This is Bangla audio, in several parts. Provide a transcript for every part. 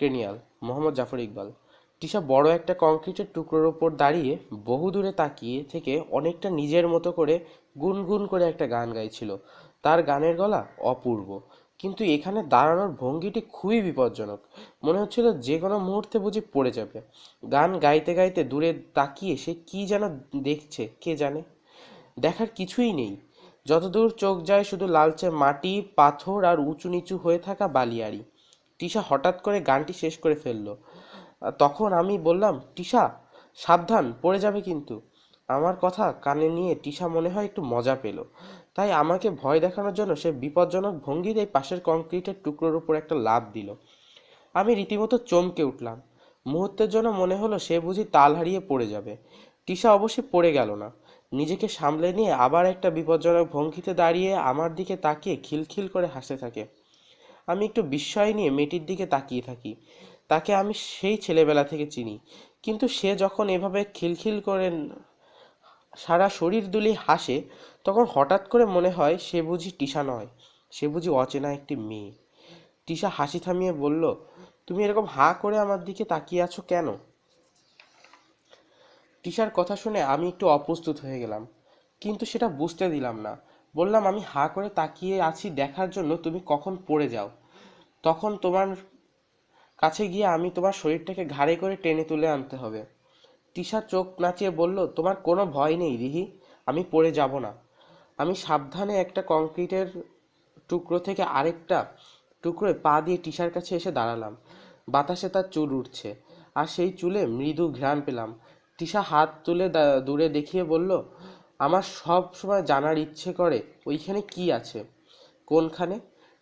ক্রেনিয়াল মোহাম্মদ জাফর ইকবাল। তিশা বড় একটা কংক্রিটের টুকরোর ওপর দাঁড়িয়ে বহু দূরে তাকিয়ে থেকে অনেকটা নিজের মতো করে গুনগুন করে একটা গান গাইছিল। তার গানের গলা অপূর্ব, কিন্তু এখানে দাঁড়ানোর ভঙ্গিটি খুবই বিপজ্জনক। মনে হচ্ছিল যে কোনো মুহূর্তে বুঝি পড়ে যাবে। গান গাইতে গাইতে দূরে তাকিয়ে সে কি যেন দেখছে, কে জানে? দেখার কিছুই নেই। যতদূর চোখ যায় শুধু লালচে মাটি, পাথর আর উঁচু নিচু হয়ে থাকা বালিয়াড়ি। তিশা হঠাৎ করে গানটি শেষ করে ফেলল। তখন আমি বললাম তিশা সাবধান, পড়ে যাবে কিন্তু। আমার কথা কানে নিয়ে তিশা মনে হয় একটু মজা পেল। তাই আমাকে ভয় দেখানোর জন্য সে বিপজ্জনক ভঙ্গিতে পাশের কংক্রিটের টুকরোর উপর একটা লাফ দিল। আমি রীতিমতো চমকে উঠলাম। মুহূর্তের জন্য মনে হলো সে বুঝি তাল হারিয়ে পড়ে যাবে। তিশা অবশ্যই পড়ে গেল না। নিজেকে সামলে নিয়ে আবার একটা বিপজ্জনক ভঙ্গিতে দাঁড়িয়ে আমার দিকে তাকিয়ে খিলখিল করে হাসতে থাকে। আমি একটু বিস্ময় নিয়ে মেয়েটির দিকে তাকিয়ে থাকি। তাকে আমি সেই ছেলেবেলা থেকে চিনি। কিন্তু সে যখন এভাবে খিলখিল করে সারা শরীর দুলিয়ে হাসে, তখন হঠাৎ করে মনে হয় সে বুঝি টিশা নয়, সে বুঝি অচেনা একটি মেয়ে। টিশা হাসি থামিয়ে বলল, তুমি এরকম হাঁ করে আমার দিকে তাকিয়ে আছো কেন? টিশার কথা শুনে আমি একটু অপ্রস্তুত হয়ে গেলাম। কিন্তু সেটা বুঝতে দিলাম না। বললাম, আমি হাঁ করে তাকিয়ে আছি দেখার জন্য, তুমি কখন পড়ে যাও? তখন তোমার কাছে গিয়ে আমি তোমার শরীরটাকে ঘাড়ে করে টেনে তুলে আনতে হবে। তিশা চোখ নাচিয়ে বলল, তোমার কোনো ভয় নেই রিহি, আমি পড়ে যাব না। আমি সাবধানে একটা কংক্রিটের টুকরো থেকে আরেকটা টুকরোয় পা দিয়ে টিশার কাছে এসে দাঁড়ালাম। বাতাসে তার চুল উঠছে আর সেই চুলে মৃদু ঘ্রাণ পেলাম। তিশা হাত তুলে দূরে দেখিয়ে বলল, আমার সব সময় জানার ইচ্ছে করে, ওইখানে কি আছে? কোনখানে?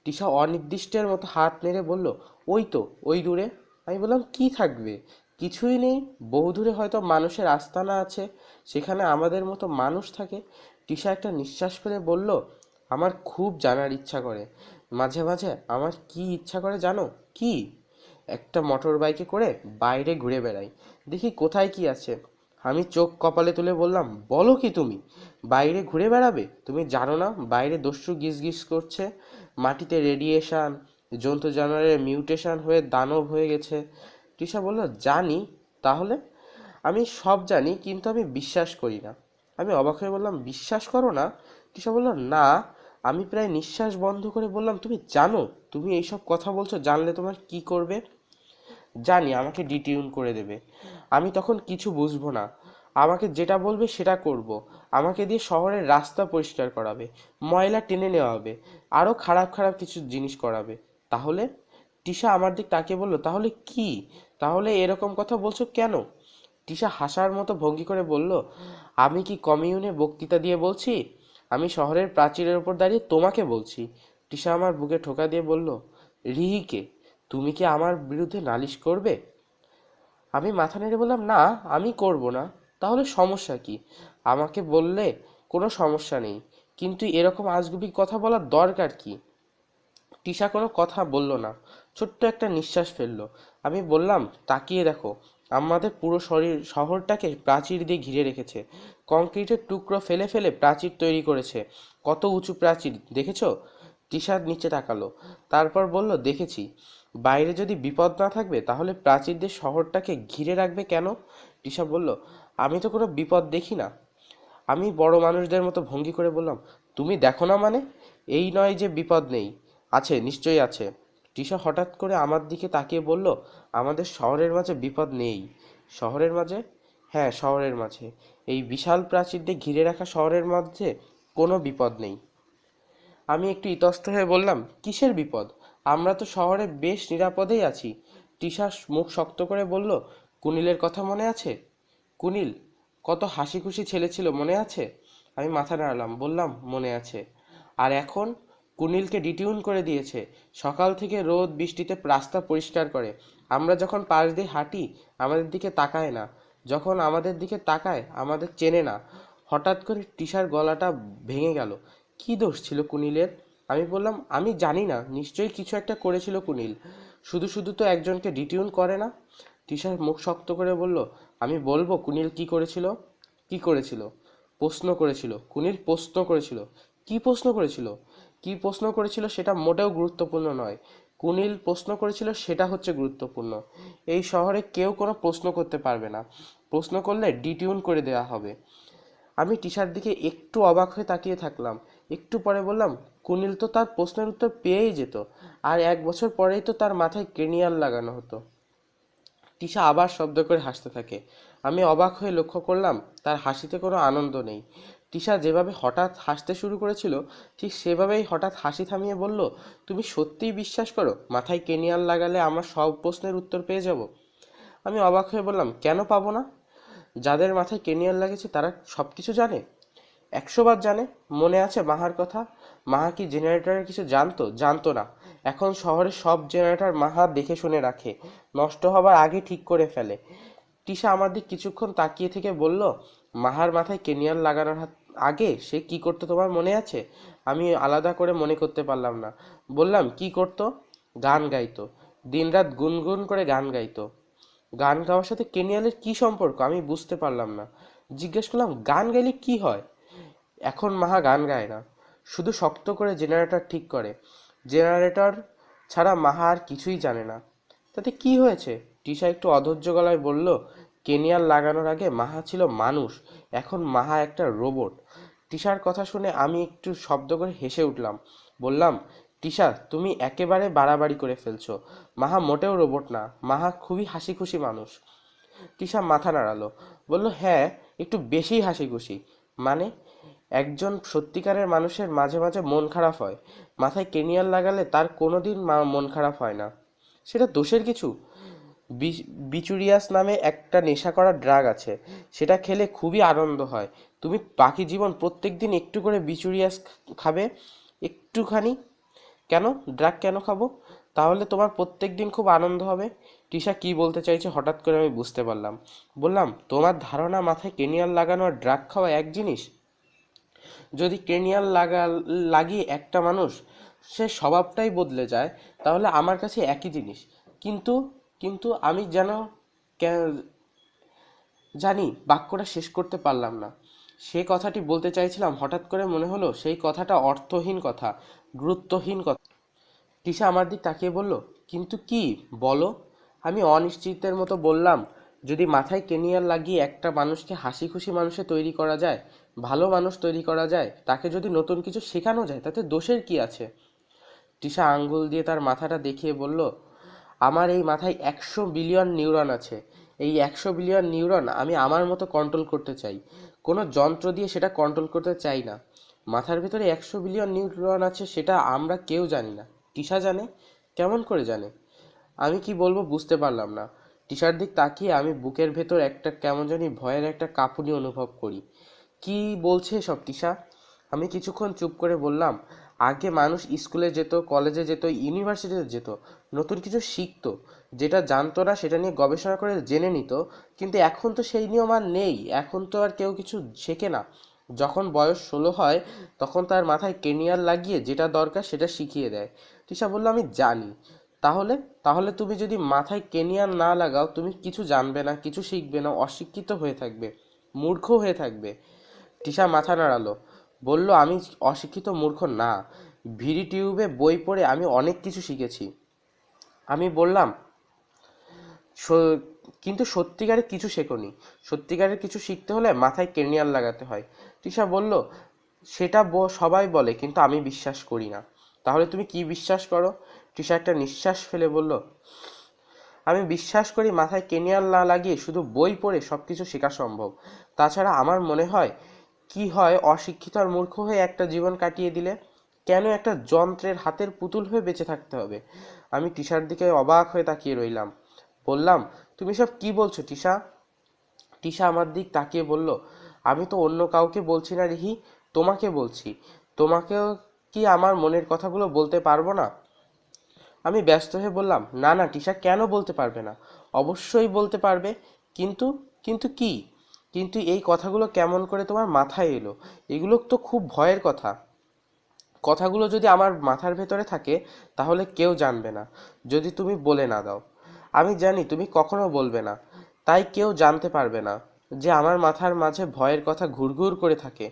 তিশা অনির্দিষ্টের মতো হাত নেড়ে বলল, ওই তো, ওই দূরে। আমি বললাম, কি থাকবে? কিছুই নেই। বহু দূরে হয়তো মানুষের আস্তানা আছে। সেখানে আমাদের মতো মানুষ থাকে। তিশা একটা নিঃশ্বাস ফেলে বলল, আমার খুব জানার ইচ্ছা করে। মাঝে মাঝে আমার কি ইচ্ছা করে জানো? কি? একটা মোটর বাইকে করে বাইরে ঘুরে বেড়াই। দেখি কোথায় কি আছে। আমি চোখ কপালে তুলে বললাম, বলো কি তুমি? বাইরে ঘুরে বেড়াবে? তুমি জানো না, বাইরে দস্যু গিস করছে। মাটিতে রেডিয়েশন জন্তু জানোয়ারের মিউটেশন হয়ে দানব হয়ে গেছে। তৃষা বলল, জানি, তাহলে? আমি সব জানি, কিন্তু আমি বিশ্বাস করি না। আমি অবাক হয়ে বললাম, বিশ্বাস করো না? তৃষা বলল, না, আমি প্রায় নিঃশ্বাস বন্ধ করে বললাম, তুমি জানো, তুমি এইসব কথা বলছো, জানলে তোমার কি করবে? জানি, আমাকে ডিটিউন করে দেবে। আমি তখন কিছু বুঝব না। আমাকে যেটা বলবে সেটা করব। আমাকে দিয়ে শহরের রাস্তা পরিষ্কার করাবে, ময়লা টেনে নেওয়া হবে আরও খারাপ খারাপ কিছু জিনিস করাবে। তাহলে? তিশা আমার দিক তাকিয়ে বলল, তাহলে কি? তাহলে এরকম কথা বলছো কেন? তিশা হাসার মতো ভঙ্গি করে বলল, আমি কি কমিউনে বক্তৃতা দিয়ে বলছি? আমি শহরের প্রাচীরের উপর দাঁড়িয়ে তোমাকে বলছি। তিশা আমার বুকে ঠোকা দিয়ে বলল, রিহিকে, তুমি কি আমার বিরুদ্ধে নালিশ করবে? আমি মাথা নেড়ে বললাম, না, আমি করব না। তাহলে সমস্যা কি? আমাকে বললে কোনো সমস্যা নেই। কিন্তু এরকম আজগুবি কথা বলার দরকার কি? তিশা কোনো কথা বলল না। ছোট্ট একটা নিঃশ্বাস ফেলল। আমি বললাম, তাকিয়ে দেখো, আমাদের পুরো শরীর, শহরটাকে প্রাচীর দিয়ে ঘিরে রেখেছে। কংক্রিটের টুকরো ফেলে ফেলে প্রাচীর তৈরি করেছে। কত উঁচু প্রাচীর, দেখেছ? তিশার নিচে তাকালো। তারপর বলল, দেখেছি। বাইরে যদি বিপদ না থাকবে, তাহলে প্রাচীর দিয়ে শহরটাকে ঘিরে রাখবে কেন? তিশা বলল আমি তো কোনো বিপদ দেখি না। আমি বড় মানুষদের মতো ভঙ্গি করে বললাম, তুমি দেখো না মানে? এই নয় যে বিপদ নেই। আছে, নিশ্চয়ই আছে। তিশা হঠাৎ করে আমার দিকে তাকিয়ে বলল, আমাদের শহরের মাঝে বিপদ নেই। শহরের মাঝে? হ্যাঁ শহরের মাঝে। এই বিশাল প্রাচীর দিয়ে ঘিরে রাখা শহরের মাঝে কোনো বিপদ নেই। আমি একটু ইতস্ত হয়ে বললাম, কিসের বিপদ? আমরা তো শহরে বেশ নিরাপদেই আছি। তিশা মুখ শক্ত করে বলল, কুনিলের কথা মনে আছে? কুনিল, কত হাসি খুশি ছেলে ছিল, মনে আছে? আমি মাথা নাড়ালাম, বললাম, মনে আছে। আর এখন কুনিলকে ডিটিউন করে দিয়েছে। সকাল থেকে রোদ, বৃষ্টিতে রাস্তা পরিষ্কার করে। আমরা যখন পাশ দিয়ে হাঁটি, আমাদের দিকে তাকায় না। যখন আমাদের দিকে তাকায়, আমাদের চেনে না। হঠাৎ করে টিশার গলাটা ভেঙে গেল। কি দোষ ছিল কুনিলের? আমি বললাম, আমি জানি না, নিশ্চয়ই কিছু একটা করেছিল কুনিল। শুধু শুধু তো একজনকে ডিটিউন করে না? টিশার মুখ শক্ত করে বলল, আমি বলব কুনিল কি করেছিল? কি করেছিল? প্রশ্ন করেছিল। কুনিল প্রশ্ন করেছিল। কি প্রশ্ন করেছিল? কি প্রশ্ন করেছিল সেটা মোটেও গুরুত্বপূর্ণ নয়। কুনিল প্রশ্ন করেছিল সেটা হচ্ছে গুরুত্বপূর্ণ। এই শহরে কেউ কোনো প্রশ্ন করতে পারবে না। প্রশ্ন করলে ডিটিউন করে দেওয়া হবে। আমি টিশার দিকে একটু অবাক হয়ে তাকিয়ে থাকলাম। একটু পরে বললাম, কুনিল তো তার প্রশ্নের উত্তর পেয়েই যেত। আর এক বছর পরেই তো তার মাথায় ক্রেনিয়াল লাগানো হতো। তিশা আবার শব্দ করে হাসতে থাকে। আমি অবাক হয়ে লক্ষ্য করলাম, তার হাসিতে কোনো আনন্দ নেই। তিশা যেভাবে হঠাৎ হাসতে শুরু করেছিল, ঠিক সেভাবেই হঠাৎ হাসি থামিয়ে বলল, তুমি সত্যিই বিশ্বাস করো, মাথায় কেনিয়াল লাগালে আমার সব প্রশ্নের উত্তর পেয়ে যাব? আমি অবাক হয়ে বললাম, কেন পাবো না? যাদের মাথায় কেনিয়াল লাগেছে তারা সব কিছু জানে। একশো বার জানে। মনে আছে মাহার কথা? মাহা কি জেনারেটরের কিছু জানতো? জানতো না। এখন শহরের সব জেনারেটর মাহা দেখে শুনে রাখে। নষ্ট হবার আগে ঠিক করে ফেলে। তিশা আমার দিক কিছুক্ষণ তাকিয়ে থেকে বলল, মাহার মাথায় কেনিয়াল লাগানোর আগে সে কি করতো তোমার মনে আছে? আমি আলাদা করে মনে করতে পারলাম না। বললাম, কি করতো? গান গাইতো। দিনরাত গুনগুন করে গান গাইতো। গান গাওয়ার সাথে কেনিয়ালের কি সম্পর্ক আমি বুঝতে পারলাম না। জিজ্ঞেস করলাম, গান গাইলে কি হয়? এখন মাহা গান গায় না। শুধু শক্ত করে জেনারেটর ঠিক করে। জেনারেটর ছাড়া মাহা আর কিছুই জানে না। তাতে কি হয়েছে? টিশা একটু অধৈর্য গলায় বলল কেনিয়াল লাগানোর আগে মাহা ছিল মানুষ, এখন মাহা একটা রোবট। টিশার কথা শুনে আমি একটু শব্দ করে হেসে উঠলাম। বললাম, টিশা, তুমি একেবারে বাড়াবাড়ি করে ফেলছো। মাহা মোটেও রোবট না, মাহা খুবই হাসি খুশি মানুষ। টিশা মাথা নাড়ালো, বলল হ্যাঁ একটু বেশি হাসি খুশি মানে? একজন সত্যিকারের মানুষের মাঝে মাঝে মন খারাপ হয়। মাথায় কেনিয়াল লাগালে তার কোনোদিন মা- মন খারাপ হয় না। সেটা দোষের কিছু? বিচুরিয়াস নামে একটা নেশা করা ড্রাগ আছে। সেটা খেলে খুবই আনন্দ হয়। তুমি বাকি জীবন প্রত্যেক দিন একটু করে বিচুরিয়াস খাবে? একটুখানি। কেন? ড্রাগ কেন খাব? তাহলে তোমার প্রত্যেক দিন খুব আনন্দ হবে। টিশা কি বলতে চাইছে হঠাৎ করে আমি বুঝতে পারলাম। বললাম, তোমার ধারণা মাথায় কেনিয়াল লাগানো আর ড্রাগ খাওয়া এক জিনিস? যদি ক্রেনিয়াল লাগা, লাগিয়ে একটা মানুষ, সে স্বভাবটাই বদলে যায়, তাহলে আমার কাছে একই জিনিস। কিন্তু কিন্তু আমি যেন জানি বাক্যটা শেষ করতে পারলাম না। সে কথাটি বলতে চাইছিলাম, হঠাৎ করে মনে হলো সেই কথাটা অর্থহীন কথা, গুরুত্বহীন কথা। তিশা আমার দিক তাকিয়ে বলল, কিন্তু কি? বলো। আমি অনিশ্চিতের মতো বললাম যদি মাথায় কেনিয়ার লাগিয়ে একটা মানুষকে হাসি খুশি মানুষে তৈরি করা যায়, ভালো মানুষ তৈরি করা যায়, তাকে যদি নতুন কিছু শেখানো যায়, তাতে দোষের কি আছে? তিশা আঙ্গুল দিয়ে তার মাথাটা দেখিয়ে বলল, আমার এই মাথায় একশো বিলিয়ন নিউরন আছে। এই একশো বিলিয়ন নিউরন আমি আমার মতো কন্ট্রোল করতে চাই। কোনো যন্ত্র দিয়ে সেটা কন্ট্রোল করতে চাই না। মাথার ভেতরে একশো বিলিয়ন নিউরন আছে সেটা আমরা কেউ জানি না। তিশা জানে? কেমন করে জানে? আমি কি বলব বুঝতে পারলাম না। টিশার দিক তাকিয়ে আমি বুকের ভেতর একটা কেমন জানি ভয়ের একটা কাঁপুনি অনুভব করি। কি বলছে সব টিশা? আমি কিছুক্ষণ চুপ করে বললাম, আগে মানুষ স্কুলে যেত, কলেজে যেত, ইউনিভার্সিটিতে যেত, নতুন কিছু শিখতো। যেটা জানতো না সেটা নিয়ে গবেষণা করে জেনে নিত, কিন্তু এখন তো সেই নিয়ম আর নেই, এখন তো আর কেউ কিছু শেখে না। যখন বয়স ষোলো হয়, তখন তার মাথায় কেনিয়ার লাগিয়ে যেটা দরকার সেটা শিখিয়ে দেয়। তিশা বলল, আমি জানি। তাহলে তাহলে তুমি যদি মাথায় কেনিয়ার না লাগাও, তুমি কিছু জানবে না, কিছু শিখবে না, অশিক্ষিত হয়ে থাকবে, মূর্খ হয়ে থাকবে। তিশা মাথা নাড়ালো। বলল, আমি অশিক্ষিত মূর্খ না। ভিডি টিউবে বই পড়ে আমি অনেক কিছু শিখেছি। আমি বললাম, "স- কিন্তু সত্যিকারের কিছু শেখোনি। সত্যিকারের কিছু শিখতে হলে মাথায় কেনিয়ার লাগাতে হয়। তিশা বলল, সেটা সবাই বলে, কিন্তু আমি বিশ্বাস করি না। তাহলে তুমি কি বিশ্বাস করো? তিশা একটা নিঃশ্বাস ফেলে বলল, আমি বিশ্বাস করি মাথায় কেনিয়াল না লাগিয়ে শুধু বই পড়ে সব কিছু শেখা সম্ভব। তাছাড়া আমার মনে হয়, কি হয় অশিক্ষিত আর মূর্খ হয়ে একটা জীবন কাটিয়ে দিলে কেন একটা যন্ত্রের হাতের পুতুল হয়ে বেঁচে থাকতে হবে? আমি টিশার দিকে অবাক হয়ে তাকিয়ে রইলাম। বললাম, তুমি সব কি বলছো টিশা? টিশা আমার দিক তাকিয়ে বলল, আমি তো অন্য কাউকে বলছি না রিহি, তোমাকে বলছি। তোমাকেও কি আমার মনের কথাগুলো বলতে পারব না? আমি ব্যস্ত হয়ে বললাম, না না, টিশা কেন বলতে পারবে না? অবশ্যই বলতে পারবে, কিন্তু কিন্তু কি? কিন্তু এই কথাগুলো কেমন করে তোমার মাথায় এলো? এগুলো তো খুব ভয়ের কথা। কথাগুলো যদি আমার মাথার ভেতরে থাকে, তাহলে কেউ জানবে না, যদি তুমি বলে না দাও। আমি জানি তুমি কখনো বলবে না, তাই কেউ জানতে পারবে না যে আমার মাথার মাঝে ভয়ের কথা ঘুরঘুর করে থাকে।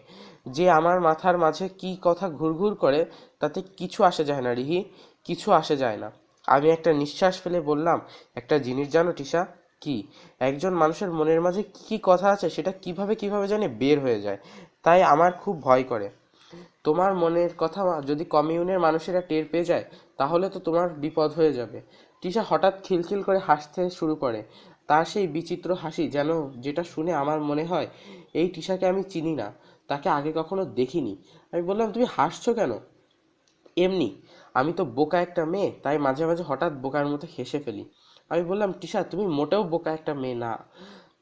যে আমার মাথার মাঝে কি কথা ঘুরঘুর করে, তাতে কিছু আসে যায় না রিহি, কিছু আসে যায় না। আমি একটা নিঃশ্বাস ফেলে বললাম, একটা জিনিস জানো টিশা, কি? একজন মানুষের মনের মাঝে কি কি কথা আছে সেটা কীভাবে কীভাবে জানি বের হয়ে যায়, তাই আমার খুব ভয় করে। তোমার মনের কথা যদি কমিউনের মানুষেরা টের পেয়ে যায়, তাহলে তো তোমার বিপদ হয়ে যাবে। টিশা হঠাৎ খিলখিল করে হাসতে শুরু করে। তার সেই বিচিত্র হাসি যেন, যেটা শুনে আমার মনে হয়, এই টিশাকে আমি চিনি না। তাকে আগে কখনো দেখিনি। আমি বললাম, তুমি হাসছো কেন? এমনি, আমি তো বোকা একটা মেয়ে, তাই মাঝে মাঝে হঠাৎ বোকার মতো হেসে ফেলি। আমি বললাম, টিশা, তুমি মোটেও বোকা একটা মেয়ে না,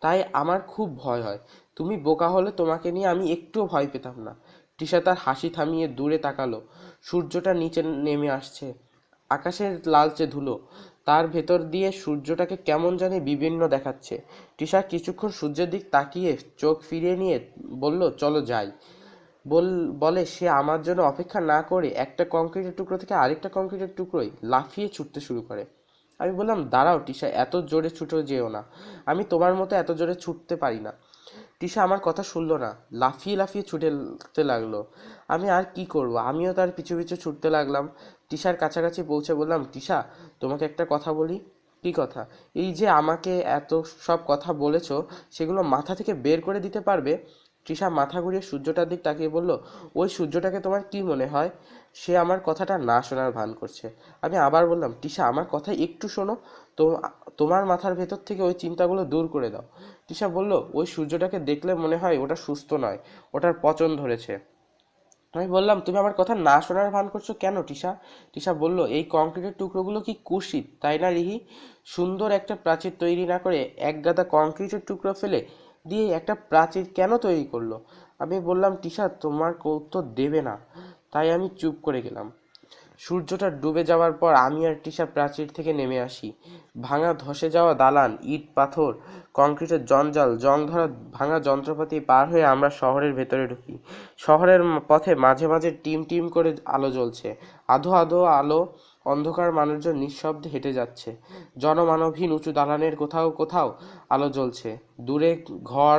তাই আমার খুব ভয় হয়। তুমি বোকা হলে তোমাকে নিয়ে আমি একটুও ভয় পেতাম না। টিশা তার হাসি থামিয়ে দূরে তাকালো। সূর্যটা নিচে নেমে আসছে। আকাশের লালচে ধুলো তার ভেতর দিয়ে সূর্যটাকে কেমন জানি বিভিন্ন দেখাচ্ছে। টিশা কিছুক্ষণ সূর্যের দিক তাকিয়ে চোখ ফিরিয়ে নিয়ে বলল, চলো যাই। বল, বলে সে আমার জন্য অপেক্ষা না করে একটা কংক্রিটের টুকরো থেকে আরেকটা কংক্রিটের টুকরোয় লাফিয়ে ছুটতে শুরু করে। আমি বললাম, দাঁড়াও টিশা এত জোরে ছুটো যেও না। আমি তোমার মতো এত জোরে ছুটতে পারি না। টিশা আমার কথা শুনলো না, লাফিয়ে লাফিয়ে ছুটতে লাগল। আমি আর কি করব? আমিও তার পিছু পিছু ছুটতে লাগলাম। টিশার কাছাকাছি পৌঁছে বললাম টিশা তোমাকে একটা কথা বলি। কি কথা? এই যে আমাকে এত সব কথা বলেছ, সেগুলো মাথা থেকে বের করে দিতে পারবে? তৃষা মাথা ঘুরিয়ে সূর্যটার দিক তাকিয়ে বলল, ওই সূর্যটাকে তোমার কি মনে হয়? সে আমার কথাটা না শোনার ভান করছে। আমি আবার বললাম তৃষা আমার কথা একটু শোনো। তো, তোমার মাথার ভেতর থেকে ওই চিন্তাগুলো দূর করে দাও। তৃষা বলল, ওই সূর্যটাকে দেখলে মনে হয় ওটা সুস্থ নয়, ওটার পচন ধরেছে। আমি বললাম, তুমি আমার কথা না শোনার ভান করছ কেন, টিশা? টিশা বলল, এই কংক্রিটের টুকরোগুলো কি কুশিত, তাই না রিহি? সুন্দর একটা প্রাচীর তৈরি না করে এক গাদা কংক্রিটের টুকরো ফেলে দিয়ে একটা প্রাচীর কেন তৈরি করল? আমি বললাম, টিশা, তোমার উত্তর দেবে না। তাই আমি চুপ করে গেলাম। সূর্যটা ডুবে যাওয়ার পর আমি আর টিশা প্রাচীর থেকে নেমে আসি। ভাঙা ধসে যাওয়া দালান, ইট, পাথর, কংক্রিটের জঞ্জাল, জং ধরা ভাঙা যন্ত্রপাতি পার হয়ে আমরা শহরের ভেতরে ঢুকি। শহরের পথে মাঝে মাঝে টিম টিম করে আলো জ্বলছে। আধো আধো আলো অন্ধকার মানুষজন নিঃশব্দে হেঁটে যাচ্ছে। জনমানবহীন উঁচু দালানের কোথাও কোথাও আলো জ্বলছে। দূরে ঘর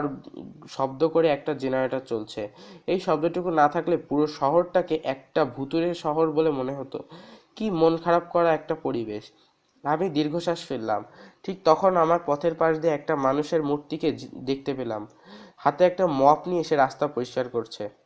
শব্দ করে একটা জেনারেটর চলছে। এই শব্দটুকু না থাকলে পুরো শহরটাকে একটা ভুতুড়ে শহর বলে মনে হতো। কি মন খারাপ করা একটা পরিবেশ। আমি দীর্ঘশ্বাস ফেললাম। ঠিক তখন আমার পথের পাশ দিয়ে একটা মানুষের মূর্তিকে দেখতে পেলাম। হাতে একটা মপ নিয়ে সে রাস্তা পরিষ্কার করছে।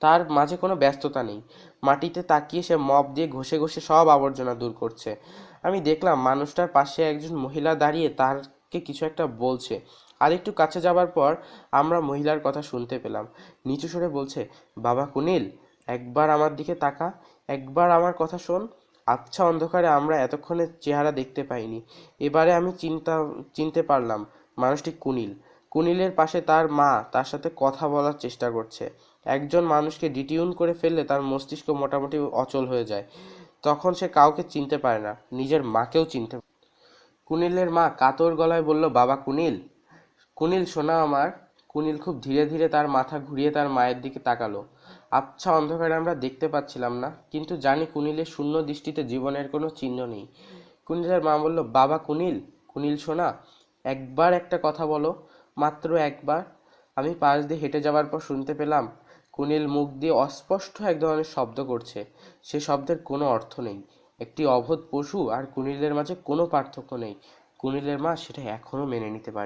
তার মাঝে কোনো ব্যস্ততা নেই। মাটিতে তাকিয়ে সে মপ দিয়ে ঘষে ঘষে সব আবর্জনা দূর করছে। আমি দেখলাম মানুষটার পাশে একজন মহিলা দাঁড়িয়ে তারকে কিছু একটা বলছে। আর একটু কাছে যাবার পর আমরা মহিলার কথা শুনতে পেলাম। নিচু সরে বলছে, বাবা কুনিল, একবার আমার দিকে তাকা, একবার আমার কথা শোন। আচ্ছা অন্ধকারে আমরা এতক্ষণে চেহারা দেখতে পাইনি। এবারে আমি চিন্তা, চিনতে পারলাম, মানুষটি কুনিল। কুনিলের পাশে তার মা তার সাথে কথা বলার চেষ্টা করছে। একজন মানুষকে ডিটিউন করে ফেললে তার মস্তিষ্ক মোটামুটি অচল হয়ে যায়। তখন সে কাউকে চিনতে পারে না, নিজের মাকেও চিনতে কুনিলের মা কাতর গলায় বলল, বাবা কুনিল কুনিল শোনা আমার। কুনিল খুব ধীরে ধীরে তার মাথা ঘুরিয়ে তার মায়ের দিকে তাকালো। আচ্ছা অন্ধকারে আমরা দেখতে পাচ্ছিলাম না, কিন্তু জানি কুনিলের শূন্য দৃষ্টিতে জীবনের কোনো চিহ্ন নেই। কুনিলের মা বলল, বাবা কুনিল কুনিল শোনা, একবার একটা কথা বলো, মাত্র একবার। আমি পাশ দিয়ে হেঁটে যাওয়ার পর শুনতে পেলাম কুনিল মুখ দিয়ে অস্পষ্ট এক ধরনের শব্দ করছে। সে শব্দের কোনো অর্থ নেই। একটি অবোধ পশু আর কুনিলের মাঝে কোনো পার্থক্য নেই। কুনিলের মা সেটা এখনও মেনে নিতে পারে